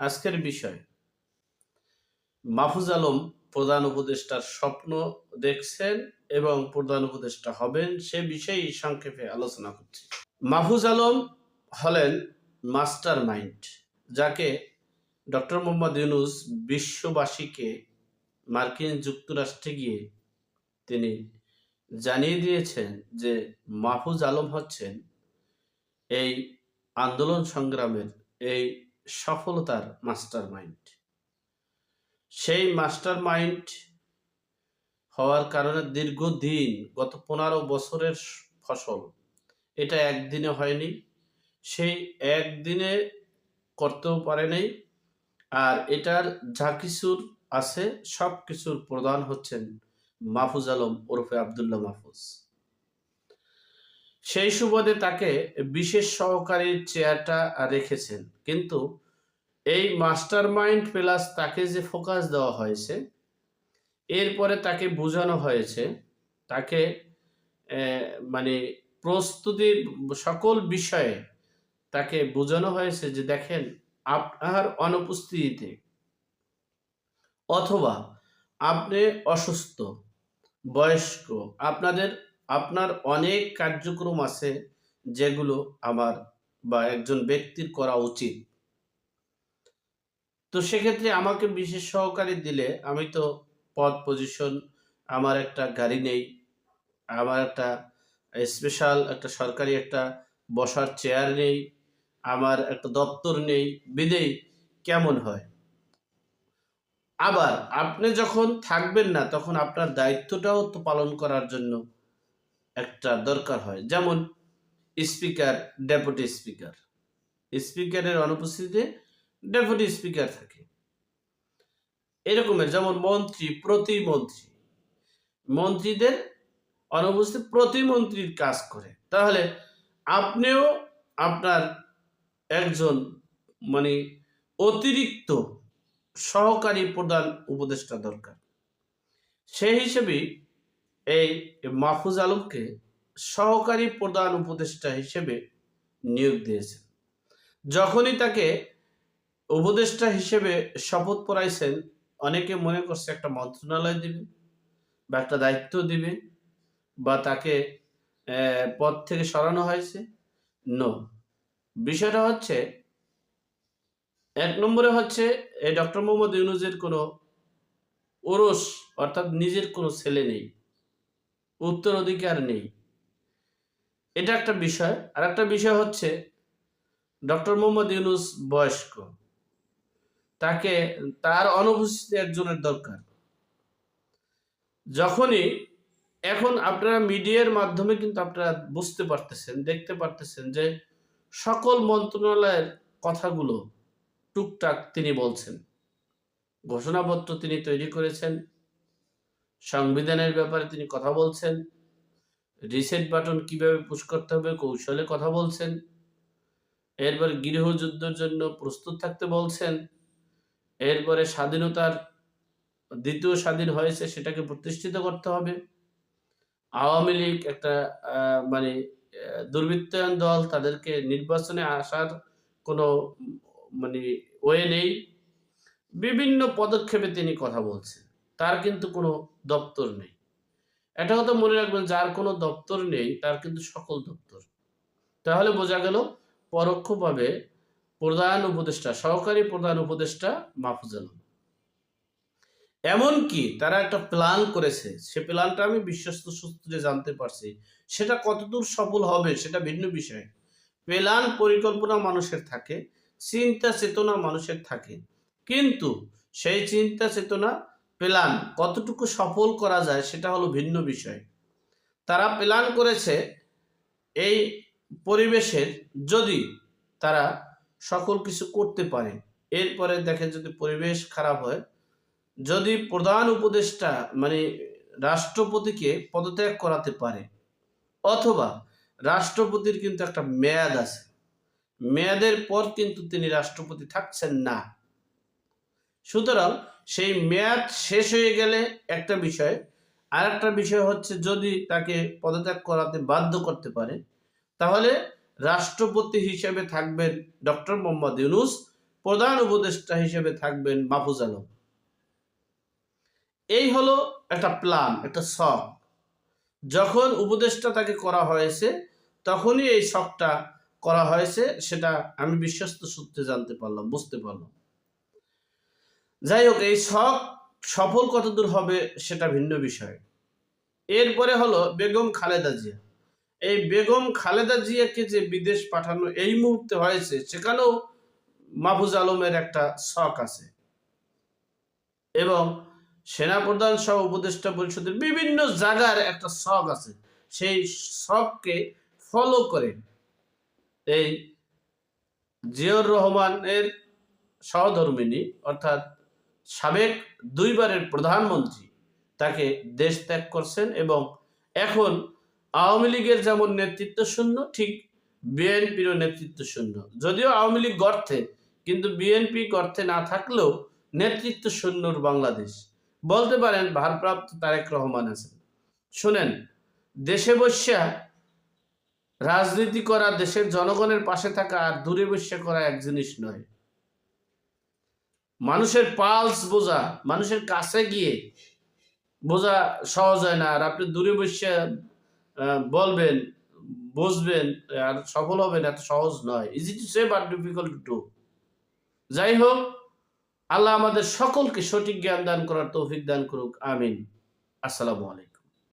আজকের বিষয়, মাহফুজ আলম প্রধান উপদেষ্টার স্বপ্ন দেখছেন এবং প্রধান উপদেষ্টা হবেন সে বিষয়েই সংক্ষেপে আলোচনা করছি। মাহফুজ আলম হলেন মাস্টার মাইন্ড যাকে ডক্টর মোহাম্মদ ইউনুস বিশ্ববাসীকে মার্কিন যুক্তরাষ্ট্রে গিয়ে তিনি জানিয়ে দিয়েছেন যে মাহফুজ আলম হচ্ছেন এই আন্দোলন সংগ্রামের এই সফলতার মাস্টার মাইন্ড সেই মাস্টার মাইন্ড হওয়ার কারণে দীর্ঘদিন গত পনেরো বছরের ফসল, এটা একদিনে হয়নি, সেই একদিনে করতেও পারে নাই, আর এটার যা কিছুর আছে সব কিছুর প্রধান হচ্ছেন মাহফুজ আলম ওরফে আবদুল্লাহ মাহফুজ। সেই সুবাদে তাকে বিশেষ সহকারীর চেয়ারটা রেখেছেন। কিন্তু এই মাস্টার মাইন্ড প্লাস তাকে যে ফোকাস দেওয়া হয়েছে, এরপরে তাকে বোঝানো হয়েছে, তাকে মানে প্রস্তুতির সকল বিষয়ে তাকে বোঝানো হয়েছে যে দেখেন, আপনার অনুপস্থিতিতে অথবা আপনি অসুস্থ, বয়স্ক, আপনাদের আপনার অনেক কার্যক্রম আছে যেগুলো আমার বা একজন ব্যক্তির করা উচিত। তো সেক্ষেত্রে আমাকে বিশেষ সহকারী দিলে আমি তো পদ পজিশন আমার একটা গাড়ি নেই, আমার একটা স্পেশাল একটা সরকারি একটা বসার চেয়ার নেই, আমার একটা দপ্তর নেই বিদেই কেমন হয়? আবার আপনি যখন থাকবেন না, তখন আপনার দায়িত্বটাও তো পালন করার জন্য একটা দরকার হয়। যেমন স্পিকার, ডেপুটি স্পিকার। স্পিকারের অনুপস্থিতিতে ডেপুটি স্পিকার থাকে। এরকমের যেমন মন্ত্রী, প্রতিমন্ত্রী। মন্ত্রীদের অনুপস্থিত প্রতিমন্ত্রীর কাজ করে। তাহলে আপনিও আপনার একজন মানে অতিরিক্ত সহকারী প্রধান উপদেষ্টা দরকার। সেই হিসেবেই এই মাহফুজ আলমকে সহকারী প্রধান উপদেষ্টা হিসেবে নিয়োগ দিয়েছেন। যখনই তাকে উপদেষ্টা হিসেবে শপথ পড়াইছেন, অনেকে মনে করছে একটা মন্ত্রণালয় দিবে বা একটা দায়িত্ব দিবে বা তাকে পদ থেকে সরানো হয়েছে। নো বিষয়টা হচ্ছে, এক নম্বরে হচ্ছে, এই ডক্টর মোহাম্মদ ইউনুজের কোনো ওরস অর্থাৎ নিজের কোনো ছেলে নেই। উত্তরাধিকার নেই। এটা একটা বিষয়। আর একটা বিষয় হচ্ছে ডক্টর মোহাম্মদ ইউনুস বয়স্ক। তাকে, তার অনুপস্থিতি একজনের দরকার। যখনই, এখন আপনারা মিডিয়ার মাধ্যমে কিন্তু আপনারা বুঝতে পারতেছেন, দেখতে পারতেছেন যে সকল মন্ত্রণালয়ের কথাগুলো টুকটাক তিনি বলছেন। ঘোষণাপত্র তিনি তৈরি করেছেন। সংবিধানের ব্যাপারে তিনি কথা বলছেন। রিসেট বাটন কীভাবে পুশ করতে হবে, কৌশলে কথা বলছেন। এরপরে গৃহযুদ্ধের জন্য প্রস্তুত থাকতে বলছেন। এরপরে স্বাধীনতার দ্বিতীয় স্বাধীন হয়েছে, সেটাকে প্রতিষ্ঠিত করতে হবে। আওয়ামী লীগ একটা মানে দুর্বৃত্তায়ন দল, তাদেরকে নির্বাচনে আসার কোনো মানে ওয়ে নেই। বিভিন্ন পদক্ষেপে তিনি কথা বলছেন। তার কিন্তু কোনো দপ্তর নেই। এটা কথা মনে রাখবেন, যার কোনো দপ্তর নেই, তার কিন্তু সকল দপ্তর। তাহলে বোঝা গেল পরোক্ষভাবে প্রধান উপদেষ্টা, সহকারী প্রধান উপদেষ্টা মাহফুজ আলম। এমনকি তারা একটা প্ল্যান করেছে, সে প্ল্যানটা আমি বিশ্বস্ত সূত্রে জানতে পারছি, সেটা কতদূর সফল হবে সেটা ভিন্ন বিষয়। প্ল্যান পরিকল্পনা মানুষের থাকে চিন্তা চেতনা মানুষের থাকে। কিন্তু সেই চিন্তা চেতনা প্ল্যান কতটুকু সফল করা যায় সেটা হলো ভিন্ন বিষয়। তারা প্ল্যান করেছে এই পরিবেশের যদি তারা সকল কিছু করতে পারে, এরপরে দেখে যদি পরিবেশ খারাপ হয়, যদি প্রধান উপদেষ্টা মানে রাষ্ট্রপতিকে পদত্যাগ করাতে পারে, অথবা রাষ্ট্রপতির কিন্তু একটা মেয়াদ আছে, মেয়াদের পর কিন্তু তিনি রাষ্ট্রপতি থাকছেন না। সুতরাং সেই মেয়াদ শেষ হয়ে গেলে একটা বিষয়। আর একটা বিষয় হচ্ছে যদি তাকে পদত্যাগ করাতে বাধ্য করতে পারে, তাহলে রাষ্ট্রপতি হিসেবে থাকবেন ডক্টর মোহাম্মদ ইউনুস, প্রধান উপদেষ্টা হিসেবে থাকবেন মাহফুজ আলম। এই হলো একটা প্ল্যান একটা শখ। যখন উপদেষ্টা তাকে করা হয়েছে, তখনই এই শখটা করা হয়েছে, সেটা আমি বিশ্বস্ত সূত্রে জানতে পারলাম, বুঝতে পারলাম। যাই হোক এই শখ সফল কতদূর হবে সেটা ভিন্ন বিষয়। এরপরে হলো বেগম খালেদা জিয়া। এই বেগম খালেদা জিয়াকে যে বিদেশ পাঠানো এই মুহূর্তে হয়েছে, সেখানেও মাহফুজ আলমের একটা শখ আছে। এবং সেনাপ্রধান সহ উপদেষ্টা পরিষদের বিভিন্ন জায়গার একটা শখ আছে। সেই শখকে ফলো করে এই জিয়র রহমানের সহধর্মিনী, অর্থাৎ সাবেক দুইবারের প্রধানমন্ত্রী তাকে দেশ ত্যাগ করছেন এবং এখন আওয়ামী লীগের যেমন নেতৃত্ব শূন্য, ঠিক বিএনপিরও নেতৃত্ব শূন্য। যদিও আওয়ামী লীগ গর্তে, কিন্তু বিএনপি গর্তে না থাকলেও নেতৃত্ব শূন্যর বাংলাদেশ। বলতে পারেন ভারপ্রাপ্ত তারেক রহমান আছেন। শুনেন, দেশে বসিয়া রাজনীতি করা দেশের জনগণের পাশে থাকা আর দূরে বসিয়া করা এক জিনিস নয়। মানুষের পালস বোঝা, মানুষের কাছে গিয়ে বোঝা সহজ হয় না। আর আপনি দূরে বসে বলবেন, বুঝবেন, আর সফল হবেন এত সহজ নয়। Easy to say but difficult to যাই হোক, আল্লাহ আমাদের সকলকে সঠিক জ্ঞান দান করার তৌফিক দান করুক। আমিন। আসসালামু আলাইকুম।